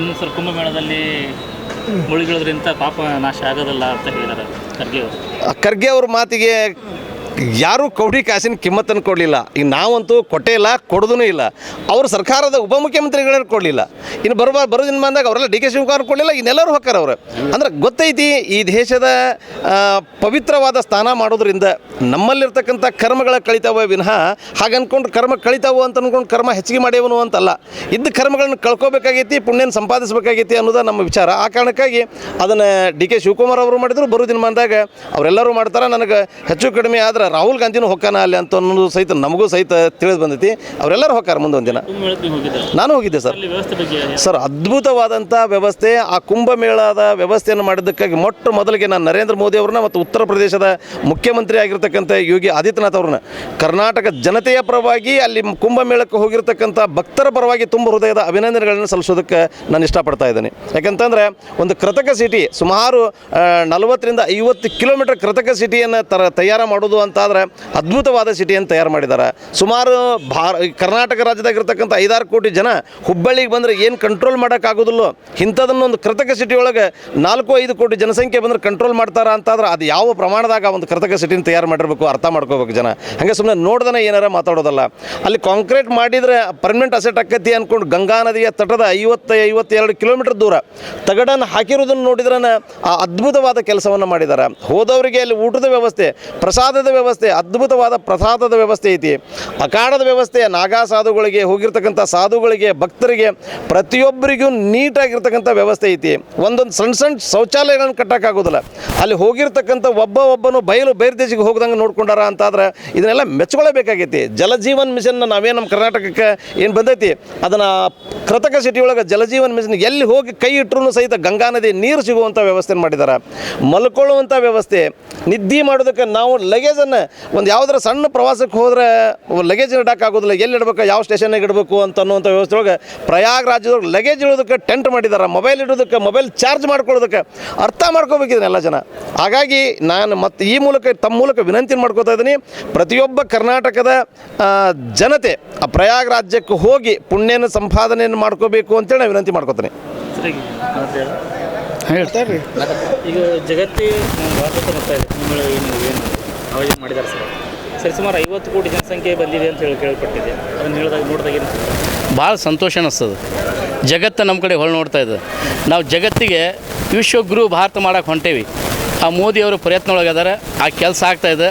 ಇನ್ನು ಸರ್ ಕುಂಭಮೇಳದಲ್ಲಿ ಮುಳುಗಿಳೋದ್ರಿಂದ ಪಾಪ ನಾಶ ಆಗೋದಿಲ್ಲ ಅಂತ ಹೇಳಿದ್ದಾರೆ ಖರ್ಗೆ ಅವರು. ಖರ್ಗೆ ಅವ್ರ ಮಾತಿಗೆ ಯಾರೂ ಕೌಡಿ ಕಾಸಿನ ಕಿಮ್ಮತ್ತನ್ನು ಕೊಡಲಿಲ್ಲ. ಈಗ ನಾವಂತೂ ಕೊಟ್ಟೇ ಇಲ್ಲ, ಕೊಡೋದೂ ಇಲ್ಲ. ಅವರು ಸರ್ಕಾರದ ಉಪಮುಖ್ಯಮಂತ್ರಿಗಳನ್ನ ಕೊಡಲಿಲ್ಲ. ಇನ್ನು ಬರುವ, ಬರೋ ಬಂದಾಗ ಅವರೆಲ್ಲ ಡಿ ಕೆ ಶಿವಕುಮಾರ್ ಕೊಡಲಿಲ್ಲ, ಇನ್ನೆಲ್ಲರೂ ಹೊಕ್ಕಾರ ಅವರು. ಅಂದ್ರೆ ಗೊತ್ತೈತಿ, ಈ ದೇಶದ ಪವಿತ್ರವಾದ ಸ್ಥಾನ ಮಾಡೋದ್ರಿಂದ ನಮ್ಮಲ್ಲಿರ್ತಕ್ಕಂಥ ಕರ್ಮಗಳ ಕಳಿತಾವೆ ವಿನಃ, ಹಾಗೆ ಅಂದ್ಕೊಂಡು ಕರ್ಮ ಕಳಿತಾವು ಅಂತ ಅಂದ್ಕೊಂಡು ಕರ್ಮ ಹೆಚ್ಚಿಗೆ ಮಾಡ್ಯವನು ಅಂತಲ್ಲ. ಇದ್ದ ಕರ್ಮಗಳನ್ನು ಕಳ್ಕೊಬೇಕಾಗೈತಿ, ಪುಣ್ಯನ ಸಂಪಾದಿಸಬೇಕಾಗೈತಿ ಅನ್ನೋದು ನಮ್ಮ ವಿಚಾರ. ಆ ಕಾರಣಕ್ಕಾಗಿ ಅದನ್ನು ಡಿ ಕೆ ಶಿವಕುಮಾರ್ ಅವರು ಮಾಡಿದ್ರು. ಬರೋ ದಿನ ಬಂದಾಗ ಅವರೆಲ್ಲರೂ ಮಾಡ್ತಾರೆ. ನನಗೆ ಹೆಚ್ಚು ಕಡಿಮೆ ಆದ್ರೆ ರಾಹುಲ್ ಗಾಂಧಿನೂ ಹೊಕ್ಕಾನ ಅಲ್ಲಿ ಅಂತ ಅನ್ನೋದು ಸಹಿತ ನಮಗೂ ಸಹಿತ ತಿಳಿದು ಬಂದೈತಿ. ಅವರೆಲ್ಲರೂ ಹೊಕ್ಕಾರ ಮುಂದೊಂದು ದಿನ ನಾನು ಹೋಗಿದ್ದೆ ಸರ್. ಸರ್ ಅದ್ಭುತವಾದಂಥ ವ್ಯವಸ್ಥೆ ಆ ಕುಂಭಮೇಳದ ವ್ಯವಸ್ಥೆಯನ್ನು ಮಾಡಿದ್ದಕ್ಕಾಗಿ ಮೊಟ್ಟ ಮೊದಲಿಗೆ ನಾನು ನರೇಂದ್ರ ಮೋದಿ ಅವ್ರನ್ನ ಮತ್ತು ಉತ್ತರ ಪ್ರದೇಶದ ಮುಖ್ಯಮಂತ್ರಿ ಆಗಿರ್ತಕ್ಕಂಥ ಯೋಗಿ ಆದಿತ್ಯನಾಥ್ ಅವ್ರನ್ನ ಕರ್ನಾಟಕ ಜನತೆಯ ಪರವಾಗಿ ಅಲ್ಲಿ ಕುಂಭಮೇಳಕ್ಕೆ ಹೋಗಿರ್ತಕ್ಕಂಥ ಭಕ್ತರ ಪರವಾಗಿ ತುಂಬ ಹೃದಯದ ಅಭಿನಂದನೆಗಳನ್ನು ಸಲ್ಲಿಸೋದಕ್ಕೆ ನಾನು ಇಷ್ಟಪಡ್ತಾ ಇದ್ದೇನೆ. ಯಾಕಂತಂದರೆ ಒಂದು ಕೃತಕ ಸಿಟಿ ಸುಮಾರು ನಲವತ್ತರಿಂದ ಐವತ್ತು ಕಿಲೋಮೀಟರ್ ಕೃತಕ ಸಿಟಿಯನ್ನು ತರ ತಯಾರು ಮಾಡೋದು ಅಂತಾದರೆ ಅದ್ಭುತವಾದ ಸಿಟಿಯನ್ನು ತಯಾರು ಮಾಡಿದ್ದಾರೆ. ಸುಮಾರು ಭಾರ ಕರ್ನಾಟಕ ರಾಜ್ಯದಾಗಿರ್ತಕ್ಕಂಥ ಐದಾರು ಕೋಟಿ ಜನ ಹುಬ್ಬಳ್ಳಿಗೆ ಬಂದರೆ ಏನು ಕಂಟ್ರೋಲ್ ಮಾಡೋಕ್ಕಾಗೋದಿಲ್ಲೋ ಇಂಥದನ್ನು ಒಂದು ಕೃತಕ ಸಿಟಿ ಒಳಗೆ ನಾಲ್ಕು, ಐದು ಕೋಟಿ ಜನಸಂಖ್ಯೆ ಬಂದರೆ ಕಂಟ್ರೋಲ್ ಮಾಡ್ತಾರ ಅಂತಾದ್ರೆ ಅದು ಯಾವ ಪ್ರಮಾಣದಾಗ ಒಂದು ಕೃತಕ ಸಿಟಿನ ತಯಾರು ಮಾಡಿರಬೇಕು ಅರ್ಥ ಮಾಡ್ಕೋಬೇಕು ಜನ. ಹಾಗೆ ಸುಮ್ಮನೆ ನೋಡ್ದನ ಏನಾರ ಮಾತಾಡೋದಲ್ಲ. ಅಲ್ಲಿ ಕಾಂಕ್ರೀಟ್ ಮಾಡಿದರೆ ಪರ್ಮನೆಂಟ್ ಅಸೆಟ್ ಆಕತಿ ಅಂದ್ಕೊಂಡು ಗಂಗಾ ನದಿಯ ತಟದ ಐವತ್ತು, ಐವತ್ತೆರಡು ಕಿಲೋಮೀಟರ್ ದೂರ ತಗಡನ್ನು ಹಾಕಿರೋದನ್ನು ನೋಡಿದ್ರೆ ಆ ಅದ್ಭುತವಾದ ಕೆಲಸವನ್ನು ಮಾಡಿದ್ದಾರೆ. ಹೋದವರಿಗೆ ಅಲ್ಲಿ ಊಟದ ವ್ಯವಸ್ಥೆ, ಪ್ರಸಾದದ ವ್ಯವಸ್ಥೆ, ಅದ್ಭುತವಾದ ಪ್ರಸಾದದ ವ್ಯವಸ್ಥೆ ಐತಿ. ಅಖಾಡದ ವ್ಯವಸ್ಥೆ ನಾಗಾ ಸಾಧುಗಳಿಗೆ ಹೋಗಿರ್ತಕ್ಕಂಥ ಸಾಧುಗಳಿಗೆ, ಭಕ್ತರಿಗೆ ಪ್ರತಿಯೊಬ್ಬರಿಗೂ ನೀಟಾಗಿರ್ತಕ್ಕಂಥ ವ್ಯವಸ್ಥೆ ಐತಿ. ಒಂದೊಂದು ಸಣ್ಣ ಸಣ್ಣ ಶೌಚಾಲಯಗಳನ್ನು ಕಟ್ಟೋಕ್ಕಾಗೋದಿಲ್ಲ. ಅಲ್ಲಿ ಹೋಗಿರ್ತಕ್ಕಂಥ ಒಬ್ಬ ಒಬ್ಬನು ಬಯಲು ಬೈರ್ದೇಶಿಗೆ ಹೋಗ್ದಂಗೆ ನೋಡ್ಕೊಂಡಾರ ಅಂತಾದ್ರೆ ಇದನ್ನೆಲ್ಲ ಮೆಚ್ಕೊಳ್ಳಬೇಕಾಗೈತಿ ಜಲಜೀವನ್ ಮಿಷನ್ನ ನಾವೇ ನಮ್ಮ ಕರ್ನಾಟಕಕ್ಕೆ ಏನು ಬಂದೈತಿ? ಅದನ್ನು ಕೃತಕ ಸಿಟಿ ಒಳಗೆ ಜಲಜೀವನ್ ಮಿಷನ್ ಎಲ್ಲಿ ಹೋಗಿ ಕೈ ಇಟ್ಟರು ಸಹಿತ ಗಂಗಾ ನದಿ ನೀರು ಸಿಗುವಂಥ ವ್ಯವಸ್ಥೆ ಮಾಡಿದ್ದಾರೆ ಮಲ್ಕೊಳ್ಳುವಂಥ ವ್ಯವಸ್ಥೆ. ನಿದ್ದೆ ಮಾಡೋದಕ್ಕೆ ನಾವು ಲಗೇಜನ್ನು ಒಂದು ಯಾವುದರ ಸಣ್ಣ ಪ್ರವಾಸಕ್ಕೆ ಹೋದ್ರೆ ಲಗೇಜ್ ಇಡೋಕ್ಕಾಗೋದಿಲ್ಲ ಎಲ್ಲಿ ಇಡಬೇಕು ಯಾವ ಸ್ಟೇಷನ್ನಾಗ ಇಡಬೇಕು ಅಂತ ಅನ್ನುವಂಥ ವ್ಯವಸ್ಥೆ ಒಳಗೆ ಪ್ರಯಾಗ್ ರಾಜ್ಯದೊಳಗೆ ಲಗೇಜ್ ಇಡೋದಕ್ಕೆ ಟೆಂಟ್ ಮಾಡಿದ್ದಾರೆ ಮೊಬೈಲ್ ಇಡೋದಕ್ಕೆ ಮೊಬೈಲ್ ಚಾರ್ಜ್ ಮಾಡ್ಕೊಳ್ಳೋದಕ್ಕೆ ಅರ್ಥ ಮಾಡ್ಕೋಬೇಕಿದ್ದೀನಿ ಎಲ್ಲ ಜನ. ಹಾಗಾಗಿ ನಾನು ಮತ್ತು ಈ ಮೂಲಕ ತಮ್ಮ ಮೂಲಕ ವಿನಂತಿ ಮಾಡ್ಕೋತಾ ಇದ್ದೀನಿ. ಪ್ರತಿಯೊಬ್ಬ ಕರ್ನಾಟಕದ ಜನತೆ ಆ ಪ್ರಯಾಗ್ ರಾಜ್ಯಕ್ಕೆ ಹೋಗಿ ಪುಣ್ಯನ ಸಂಪಾದನೆಯನ್ನು ಮಾಡ್ಕೋಬೇಕು ಅಂತೇಳಿ ನಾನು ವಿನಂತಿ ಮಾಡ್ಕೋತೀನಿ. ಹೇಳ್ತಾರೆ ಈಗ ಜಗತ್ತಿ ಭಾರತ ಬರ್ತಾ ಇದೆ. ಕುಂಭಮೇಳ ಏನು ಏನು ಆಯೋಜನೆ ಮಾಡಿದ್ದಾರೆ ಸರ್. ಸರಿ, ಸುಮಾರು ಐವತ್ತು ಕೋಟಿ ಜನಸಂಖ್ಯೆ ಬಂದಿದೆ ಅಂತ ಹೇಳಿ ಕೇಳ್ಪಟ್ಟಿದೆ ಅದನ್ನು ಹೇಳಿದಾಗ ನೋಡಿದಾಗ ಏನು ಭಾಳ ಸಂತೋಷ ಅನ್ನಿಸ್ತದೆ ಜಗತ್ತು ನಮ್ಮ ಕಡೆ ಹೊಳ್ ನೋಡ್ತಾ ಇದೆ. ನಾವು ಜಗತ್ತಿಗೆ ವಿಶ್ವಗುರು ಭಾರತ ಮಾಡೋಕೆ ಹೊಂಟೇವಿ. ಆ ಮೋದಿಯವರು ಪ್ರಯತ್ನ ಒಳಗದಾರೆ ಆ ಕೆಲಸ ಆಗ್ತಾಯಿದೆ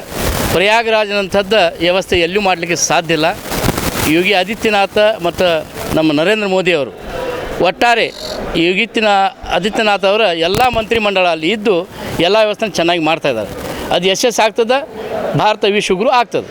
ಪ್ರಯಾಗರಾಜನಂಥದ್ದು ವ್ಯವಸ್ಥೆ ಎಲ್ಲೂ ಮಾಡಲಿಕ್ಕೆ ಸಾಧ್ಯ ಇಲ್ಲ. ಯೋಗಿ ಆದಿತ್ಯನಾಥ ಮತ್ತು ನಮ್ಮ ನರೇಂದ್ರ ಮೋದಿಯವರು ಒಟ್ಟಾರೆ ಯೋಗಿತ್ಯನ ಆದಿತ್ಯನಾಥ್ ಅವರ ಎಲ್ಲ ಮಂತ್ರಿಮಂಡಲ ಅಲ್ಲಿ ಇದ್ದು ಎಲ್ಲ ವ್ಯವಸ್ಥೆನ ಚೆನ್ನಾಗಿ ಮಾಡ್ತಾಯಿದ್ದಾರೆ ಅದು ಯಶಸ್ಸು ಆಗ್ತದೆ? ಭಾರತ ವಿಶ್ವಗುರು ಆಗ್ತದೆ?